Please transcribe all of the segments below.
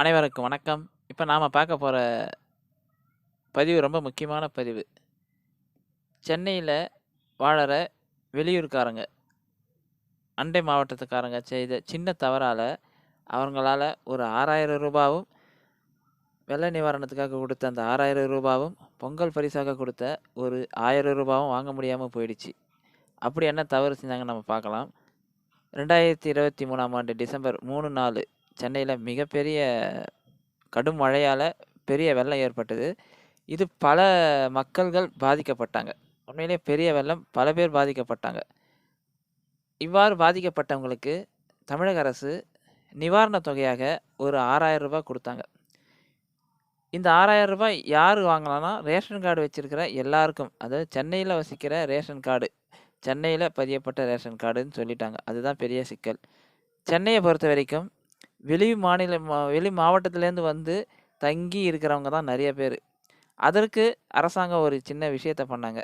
அனைவருக்கும் வணக்கம். இப்போ நாம் பார்க்க போகிற பதிவு ரொம்ப முக்கியமான பதிவு. சென்னையில் வாழற வெளியூர்காரங்க அண்டை மாவட்டத்துக்காரங்க செய்த சின்ன தவறால் அவங்களால ஒரு ஆறாயிரம் ரூபாவும் வெள்ள நிவாரணத்துக்காக கொடுத்த அந்த ஆறாயிரம் ரூபாவும் பொங்கல் பரிசாக கொடுத்த ஒரு ஆயிரம் ரூபாவும் வாங்க முடியாமல் போயிடுச்சு. அப்படி என்ன தவறு செஞ்சாங்கன்னு நம்ம பார்க்கலாம். 2023ஆம் ஆண்டு டிசம்பர் 3, 4 சென்னையில் மிகப்பெரிய கடும் மழையால் பெரிய வெள்ளம் ஏற்பட்டது. இது பல மக்கள்கள் பாதிக்கப்பட்டாங்க. உண்மையிலேயே பெரிய வெள்ளம், பல பேர் பாதிக்கப்பட்டாங்க. இவ்வாறு பாதிக்கப்பட்டவங்களுக்கு தமிழக அரசு நிவாரணத் தொகையாக ஒரு ஆறாயிரம் ரூபாய் கொடுத்தாங்க இந்த ஆறாயிரம் ரூபாய் யார் வாங்கலாம்னா, ரேஷன் கார்டு வச்சுருக்கிற எல்லாருக்கும். அதாவது சென்னையில் வசிக்கிற ரேஷன் கார்டு. சென்னையில் பதியப்பட்ட ரேஷன் கார்டுன்னு சொல்லிட்டாங்க. அதுதான் பெரிய சிக்கல். சென்னையை பொறுத்த வரைக்கும் வெளி மாநில வெளி மாவட்டத்திலேருந்து வந்து தங்கி இருக்கிறவங்க தான் நிறைய பேர் அதற்கு அரசாங்கம் ஒரு சின்ன விஷயத்த பண்ணாங்க.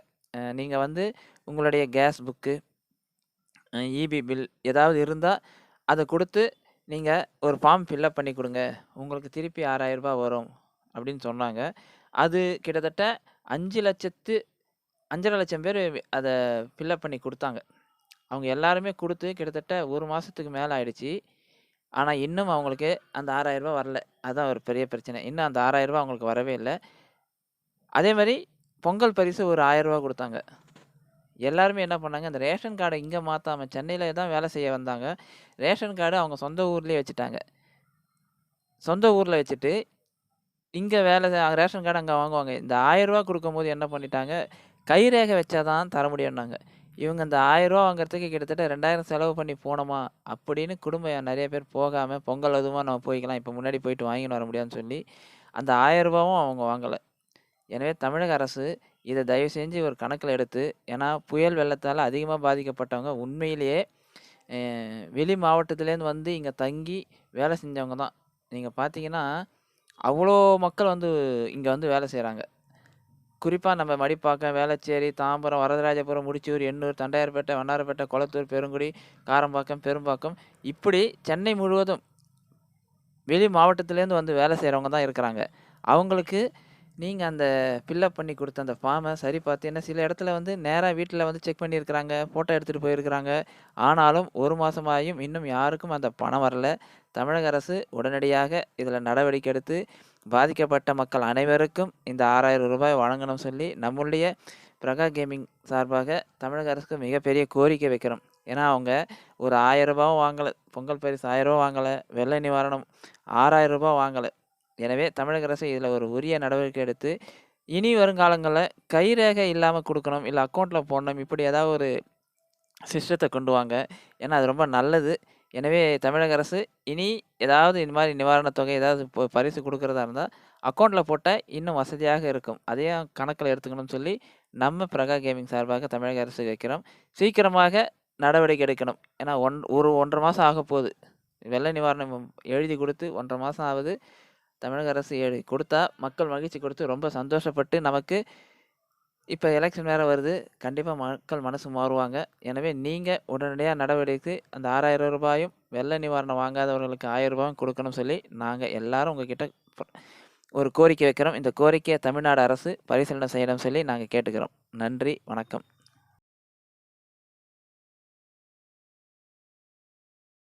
நீங்கள் வந்து உங்களுடைய gas book, EB EB bill ஏதாவது இருந்தால் அதை கொடுத்து நீங்கள் ஒரு ஃபார்ம் ஃபில்லப் பண்ணி கொடுங்க உங்களுக்கு திருப்பி ஆறாயிரரூபா வரும். அப்படின்னு சொன்னாங்க. அது கிட்டத்தட்ட அஞ்சு லட்சத்து அஞ்சரை லட்சம் பேர் அதை ஃபில்லப் பண்ணி கொடுத்தாங்க அவங்க எல்லாருமே கொடுத்து கிட்டத்தட்ட ஒரு மாதத்துக்கு மேலே ஆயிடுச்சு. ஆனா, இன்னும் அவங்களுக்கு அந்த ரூ. 6000 வரல. அதான் ஒரு பெரிய பிரச்சனை. இன்னும் அந்த ரூ. 6000 அவங்களுக்கு வரவே இல்ல. அதே மாரி பொங்கல் பரிசு ஒரு ரூ. 1000 குடுத்தாங்க. எல்லாருமே என்ன பண்ணாங்க, அந்த ரேஷன் கார்ட இங்க மாத்தாம சென்னையில தான் வேலை செய்ய வந்தாங்க. ரேஷன் கார்டு அவங்க சொந்த ஊர்லயே வச்சுட்டாங்க. சொந்த ஊர்ல வச்சுட்டு, இங்க வேலை ரேஷன் கார்டு அங்க வாங்குவாங்க. இந்த ரூ. 1000 குடுக்கும்போது என்ன பண்ணிட்டாங்க, கைரேகை வச்சா தான் தர முடியும்னாங்க. இவங்க அந்த ரூ. 1000 வாங்குறதுக்கு கிட்டத்தட்ட 2000 செலவு பண்ணி போனோமா, அப்படின்னு குடும்பம் நிறைய பேர் போகாமல் பொங்கல் அதுவாக நம்ம போய்க்கலாம். இப்போ முன்னாடி போயிட்டு வாங்கின்னு வர முடியாதுன்னு சொல்லி, அந்த ரூ. 1000வும் அவங்க வாங்கலை எனவே தமிழக அரசு இதை தயவு செஞ்சு ஒரு கணக்கில் எடுத்து ஏன்னா, புயல் வெள்ளத்தால் அதிகமாக பாதிக்கப்பட்டவங்க உண்மையிலேயே வெளி மாவட்டத்துலேருந்து வந்து இங்கே தங்கி வேலை செஞ்சவங்க தான். நீங்கள் பார்த்தீங்கன்னா, அவ்வளோ மக்கள் வந்து இங்கே வந்து வேலை செய்கிறாங்க குறிப்பாக நம்ம மடிப்பாக்கம், வேளச்சேரி, தாம்பரம், வரதராஜபுரம், முடிச்சூர், எண்ணூர், தண்டையார்பேட்டை, வண்ணாரப்பேட்டை, கொளத்தூர், பெருங்குடி, காரம்பாக்கம், பெரும்பாக்கம் இப்படி சென்னை முழுவதும் வெளி மாவட்டத்திலேருந்து வந்து வேலை செய்கிறவங்க தான் இருக்கிறாங்க. அவங்களுக்கு நீங்க அந்த ஃபில்அப் பண்ணி கொடுத்த அந்த ஃபார்மை சரி பார்த்து ஏன்னா சில இடத்துல வந்து நேரா வீட்டில் வந்து செக் பண்ணியிருக்கிறாங்க. ஃபோட்டோ எடுத்துகிட்டு போயிருக்கிறாங்க. ஆனாலும் ஒரு மாதமாயும் இன்னும் யாருக்கும் அந்த பணம் வரல. தமிழக அரசு உடனடியாக இதில் நடவடிக்கை எடுத்து, பாதிக்கப்பட்ட மக்கள் அனைவருக்கும் இந்த ஆறாயிரம் ரூபாய் வழங்கணும்னு சொல்லி, நம்முடைய பிரகா கேமிங் சார்பாக தமிழக அரசுக்கு மிகப்பெரிய கோரிக்கை வைக்கிறோம். ஏன்னா, அவங்க ஒரு ஆயிரம் ரூபாவும் வாங்கலை பொங்கல் பரிசு ஆயிரம் ரூபா வாங்கலை வெள்ள நிவாரணம் ஆறாயிரம் ரூபாய் வாங்கலை எனவே தமிழக அரசு இதில் ஒரு உரிய நடவடிக்கை எடுத்து, இனி வருங்காலங்களில் கைரேகை இல்லாமல் கொடுக்கணும் இல்லை அக்கௌண்ட்டில் போடணும். இப்படி ஏதாவது ஒரு சிஸ்டத்தை கொண்டு வாங்க. ஏன்னா, அது ரொம்ப நல்லது. எனவே தமிழக அரசு இனி ஏதாவது இந்த மாதிரி நிவாரணத் தொகை ஏதாவது பரிசு கொடுக்குறதா இருந்தால் அக்கௌண்ட்டில் போட்டால் இன்னும் வசதியாக இருக்கும். அதையும் கணக்கில் எடுத்துக்கணும்னு சொல்லி, நம்ம பிரகா கேமிங் சார்பாக தமிழக அரசு வைக்கிறோம். சீக்கிரமாக நடவடிக்கை எடுக்கணும். ஏன்னா, ஒன் ஒரு ஒன்றரை மாதம் ஆக போகுது வெள்ள நிவாரணம் எழுதி கொடுத்து ஒன்றரை மாதம் ஆகுது தமிழக அரசு கொடுத்தா மக்கள் மகிழ்ச்சி கொடுத்து ரொம்ப சந்தோஷப்பட்டு நமக்கு இப்போ எலெக்ஷன் வேறு வருது. கண்டிப்பாக மக்கள் மனசு மாறுவாங்க. எனவே நீங்கள் உடனடியாக நடவடிக்கை அந்த ஆறாயிரம் ரூபாயும் வெள்ள நிவாரணம் வாங்காதவர்களுக்கு ஆயிரம் ரூபாயும் கொடுக்கணும் சொல்லி, நாங்கள் எல்லாரும் உங்ககிட்ட ஒரு கோரிக்கை வைக்கிறோம். இந்த கோரிக்கையை தமிழ்நாடு அரசு பரிசீலனை செய்யணும்னு சொல்லி நாங்கள் கேட்டுக்கிறோம். நன்றி, வணக்கம்.